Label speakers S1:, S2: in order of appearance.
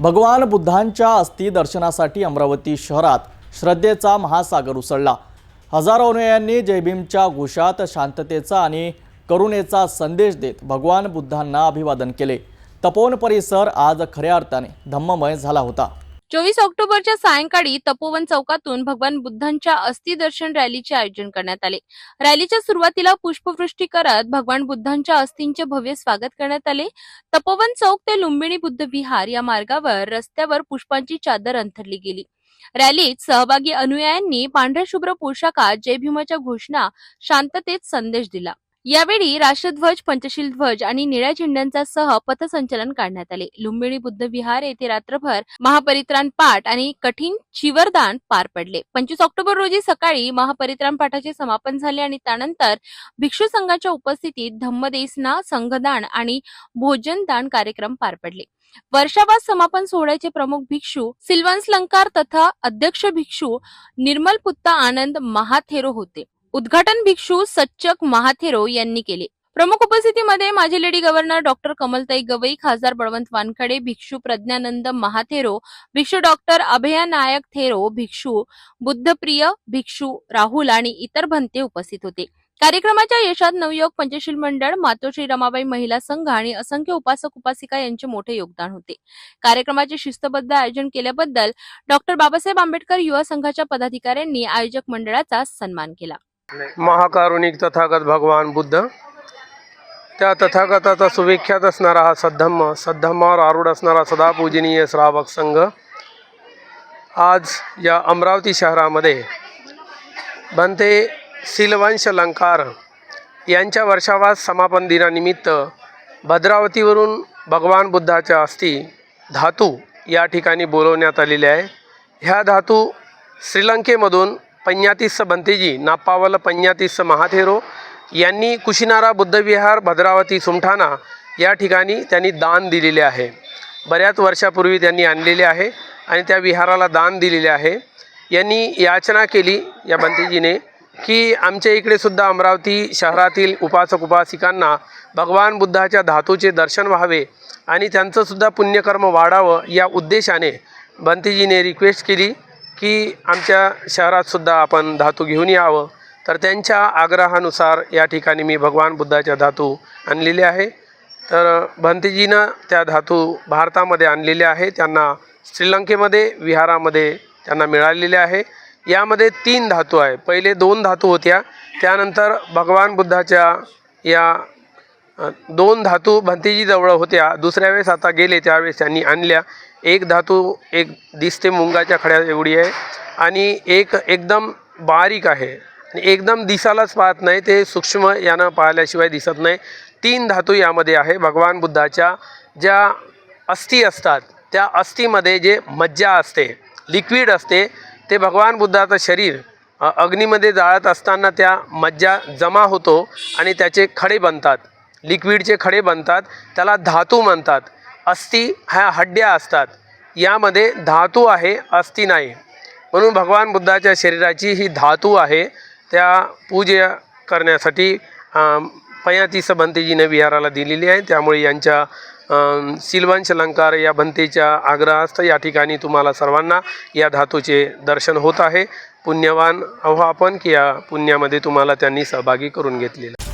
S1: भगवान बुद्धांच्या अस्थि दर्शनासाठी अमरावती शहरात श्रद्धेचा महासागर उसळला. हजारो अनुयायांनी जयभीमच्या घोषात शांततेचा आणि करुणेचा संदेश देत भगवान बुद्धांना अभिवादन केले. तपोवन परिसर आज खऱ्या अर्थाने धम्ममय झाला होता.
S2: चोवीस ऑक्टोबरच्या सायंकाळी तपोवन चौकातून भगवान बुद्धांच्या अस्थिदर्शन रॅलीचे आयोजन करण्यात आले. रॅलीच्या सुरुवातीला पुष्पवृष्टी करत भगवान बुद्धांच्या अस्थींचे भव्य स्वागत करण्यात आले. तपोवन चौक ते लुंबिणी बुद्ध विहार या मार्गावर रस्त्यावर पुष्पांची चादर अंथरली गेली. रॅलीत सहभागी अनुयायांनी पांढऱ्या शुभ्र पोशाखात जय भीमाच्या घोषणा शांततेत संदेश दिला. यावेळी राष्ट्रध्वज पंचशील ध्वज आणि निळ्या झेंड्यांचा सह पथसंचलन काढण्यात आले. लुंबिणी बुद्ध विहार येथे रात्रभर महापरित्राण पाठ आणि कठीण शिवरदान पार पडले. पंचवीस ऑक्टोबर रोजी सकाळी महापरित्राण पाठाचे समापन झाले आणि त्यानंतर भिक्षू संघाच्या उपस्थितीत धम्मदेसना संघदान आणि भोजनदान कार्यक्रम पार पडले. वर्षावास समापन सोहळ्याचे प्रमुख भिक्षू सिल्वन्स लंकार तथा अध्यक्ष भिक्षू निर्मल पुत्ता आनंद महाथेरो होते. उद्घाटन भिक्षू सच्चक महाथेरो यांनी केले. प्रमुख उपस्थितीमध्ये माजी lady governor doctor Kamaltai Gawai खासदार बळवंत वानखडे भिक्षू प्रज्ञानंद महाथेरो भिक्षू डॉक्टर अभया नायक थेरो भिक्षू बुद्धप्रिय भिक्षू राहुल आणि इतर भंते उपस्थित होते. कार्यक्रमाच्या यशात नवयोग पंचशील मंडळ मातोश्री रमाबाई महिला संघ आणि असंख्य उपासक उपासिका यांचे मोठे योगदान होते. कार्यक्रमाचे शिस्तबद्ध आयोजन केल्याबद्दल डॉक्टर बाबासाहेब आंबेडकर युवा संघाच्या पदाधिकाऱ्यांनी आयोजक मंडळाचा सन्मान केला.
S3: महाकारुणिक तथागत भगवान बुद्ध. त्या तथागताचा सुविख्यात असणारा हा सद्धम्म सद्धम्मावर आरूढ असणारा सदा पूजनीय श्रावक संघ आज या अमरावती शहरामध्ये बनते सिलवंश लंकार. यांच्या वर्षावास समापन दिनानिमित्त भद्रावतीवरून भगवान बुद्धाच्या अस्थी धातू या ठिकाणी बोलवण्यात आलेले आहे. ह्या धातू श्रीलंकेमधून पंजातीस बंतेजी नापावल पंजातीस महाथेरो यांनी कुशिनारा बुद्धविहार भद्रावती सुमठाणा या ठिकाणी त्यांनी दान दिलेले आहे. बऱ्याच वर्षापूर्वी त्यांनी आणलेले आहे आणि त्या विहाराला दान दिलेले आहे. यांनी याचना केली या बंतेजीने की आमच्या इकडे सुद्धा अमरावती शहरातील उपासक उपासिकांना भगवान बुद्धाच्या धातूचे दर्शन व्हावे आणि त्यांचंसुद्धा पुण्यकर्म वाढावं या उद्देशाने बंतीजीने रिक्वेस्ट केली. की आमच्या शहरातसुद्धा आपण धातू घेऊन यावं. तर त्यांच्या आग्रहानुसार या ठिकाणी मी भगवान बुद्धाच्या धातू आणलेले आहे. तर भंतीजीनं त्या धातू भारतामध्ये आणलेले आहे. त्यांना श्रीलंकेमध्ये विहारामध्ये त्यांना मिळालेले आहे. यामध्ये तीन धातू आहे पहिले दोन धातू होत्या. त्यानंतर भगवान बुद्धाच्या या दोन धातू भंतेजीजवळ होत्या. दुसऱ्या वेळेस आता गेले त्यावेळेस त्यांनी आणल्या. एक धातू एक दिसते मुंगाच्या खड्या एवढी आहे. आणि एक एकदम बारीक आहे. आणि एकदम दिसायलाच पाहत नाही ते सूक्ष्म यानं पाहिल्याशिवाय दिसत नाही. तीन धातू यामध्ये आहे. भगवान बुद्धाच्या ज्या अस्थी असतात त्या अस्थीमध्ये जे मज्जा असते लिक्विड असते ते भगवान बुद्धाचं शरीर अग्नीमध्ये जाळत असताना त्या मज्जा जमा होतो आणि त्याचे खडे बनतात. लिक्विडचे खडे बनतात त्याला धातू म्हणतात. अस्थी ह्या हड्ड्या असतात. यामध्ये धातू आहे अस्थी नाही. म्हणून भगवान बुद्धाच्या शरीराची ही धातू आहे. त्या पूजा करण्यासाठी पयातीस भंतेजीने विहाराला दिलेली आहे. त्यामुळे यांच्या अम, सिलवंश अलंकार या भंतेच्या आग्रहास्त या ठिकाणी तुम्हाला सर्वांना या धातूचे दर्शन होत आहे. पुण्यवान अहो आपण की या पुण्यामध्ये तुम्हाला त्यांनी सहभागी करून घेतलेलं